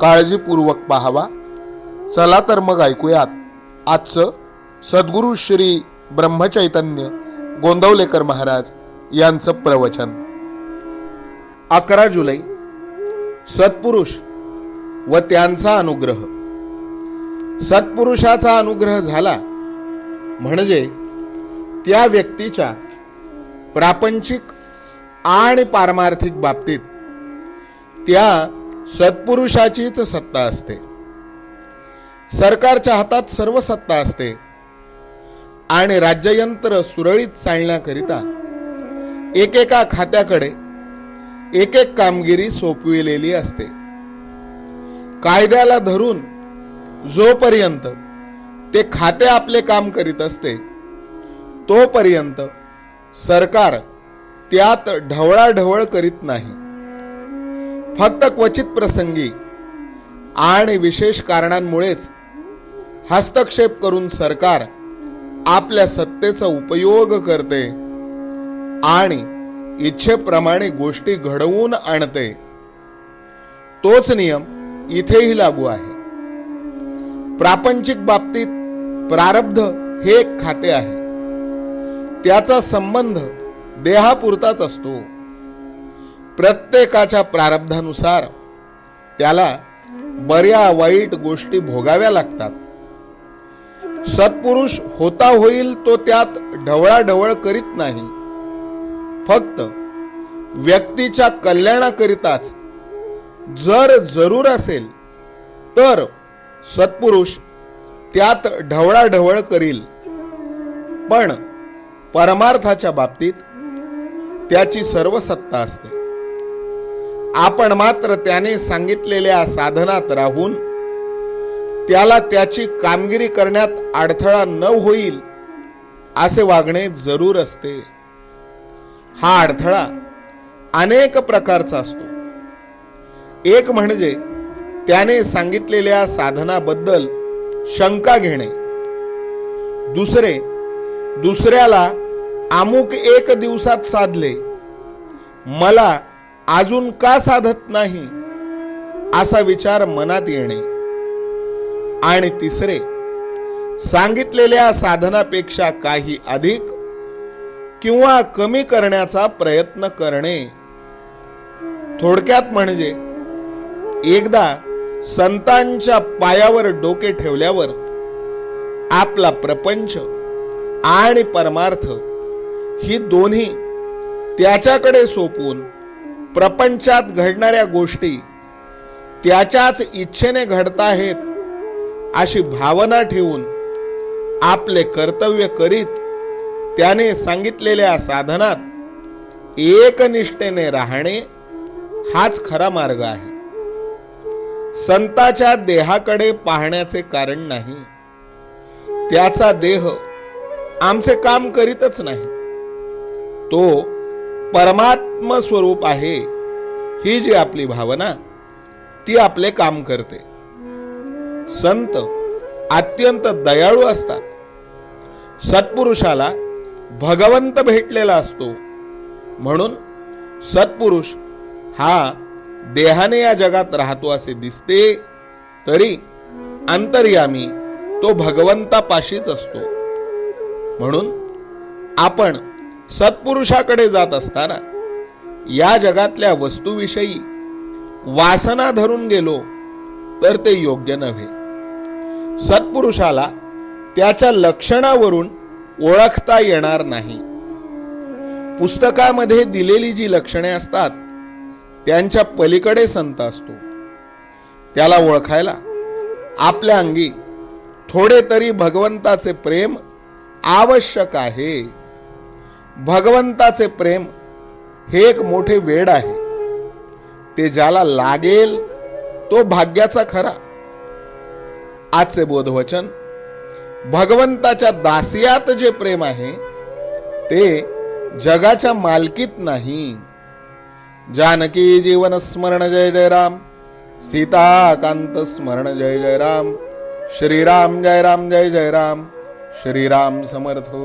काळजीपूर्वक पाहावा. चला तर मग ऐकूयात. आजचं सद्गुरू श्री ब्रह्मचैतन्य गोंदवलेकर महाराज यांचं प्रवचन. अकरा जुलै सत्पुरुष व त्यांचा अनुग्रह. सत्पुरुषाचा अनुग्रह झाला म्हणजे त्या व्यक्तीच्या प्रापंचिक आणि पारमार्थिक बाबतीत त्या सत्पुरुषाचीच सत्ता असते. सरकारच्या हातात सर्व सत्ता असते. आणि राज्ययंत्र सुरळीत चालण्याकरिता एकेका खात्याकडे एक एक कामगिरी सोपविलेली असते. कायद्याला धरून जोपर्यंत ते खाते आपले काम करीत असते तोपर्यंत सरकार त्यात ढवळाढवळ करीत नाही. फक्त क्वचित प्रसंगी आणि विशेष कारणांमुळेच हस्तक्षेप करून सरकार आपल्या सत्तेचा उपयोग करते आणि इच्छेप्रमाणे गोष्टी घडवून आणते. तोच नियम इथेही लागू आहे. प्रापंचिक बाबतीत प्रारब्ध हे एक खाते आहे. त्याचा संबंध देहापुरताच असतो. प्रत्येकाच्या प्रारब्धानुसार त्याला बऱ्या वाईट गोष्टी भोगाव्या लागतात. सत्पुरुष होता होईल तो त्यात ढवळाढवळ करीत नाही. फक्त व्यक्तीच्या कल्याणाकरिताच जर जरूर असेल तर सत्पुरुष त्यात ढवळाढवळ करील. पण परमार्थाच्या बाबतीत त्याची सर्व सत्ता असते. आपण मात्र त्याने सांगितलेल्या साधनात राहून त्याला त्याची कामगिरी करण्यात अडथळा न होईल असे वागणे जरूर असते. हा अडथळा अनेक प्रकारचा असतो. एक म्हणजे त्याने सांगितलेल्या साधनाबद्दल शंका घेणे. दुसरे दुसऱ्याला अमुक एक दिवसात साधले मला अजून का साधत नाही? असा विचार मनात येणे. आणि तिसरे सांगितलेल्या साधनापेक्षा काही अधिक किंवा कमी करण्याचा प्रयत्न करणे. थोडक्यात म्हणजे एकदा संतांच्या पायावर डोके ठेवल्यावर आपला प्रपंच आणि परमार्थ ही दोन्ही त्याच्याकडे सोपून प्रपंचात घडणाऱ्या गोष्टी त्याच्याच इच्छेने घडताहेत अशी भावना ठेवून आपले कर्तव्य करीत त्याने सांगितलेल्या साधनात एकनिष्ठेने राहणे हाच खरा मार्ग आहे. संताच्या देहाकडे पाहण्याचे कारण नाही. त्याचा देह आमचे काम करीतच नाही. तो परमात्म स्वरूप आहे ही जी आपली भावना ती आपले काम करते. संत अत्यंत दयाळू असतात. सत्पुरुषाला भगवंत भेटलेला असतो. म्हणून सत्पुरुष हा देहाने या जगात राहतो असे दिसते तरी अंतर्यामी तो भगवंतापाशीच असतो. म्हणून आपण सत्पुरुषाकडे जात असताना या जगातल्या वस्तूविषयी वासना धरून गेलो तर ते योग्य नव्हे. सत्पुरुषाला त्याच्या लक्षणावरून ओळखता येणार नाही. पुस्तकामध्ये दिलेली जी लक्षणे असतात त्यांच्या पलीकडे संत असतो. त्याला ओळखायला आपल्या अंगी थोडे तरी भगवंताचे प्रेम आवश्यक आहे. भगवंताचे प्रेम हे एक मोठे वेड आहे. ते ज्याला लागेल तो भाग्याचा खरा. आजचे बोधवचन भगवंताच्या दासियात जे प्रेम आहे ते जगाच्या मालकीत नाही. जानकी जीवन स्मरण जय जय राम. सीताकांत स्मरण जय जय राम. श्रीराम जय राम जय जय राम. श्रीराम समर्थ हो.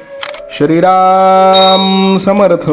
श्रीराम समर्थ।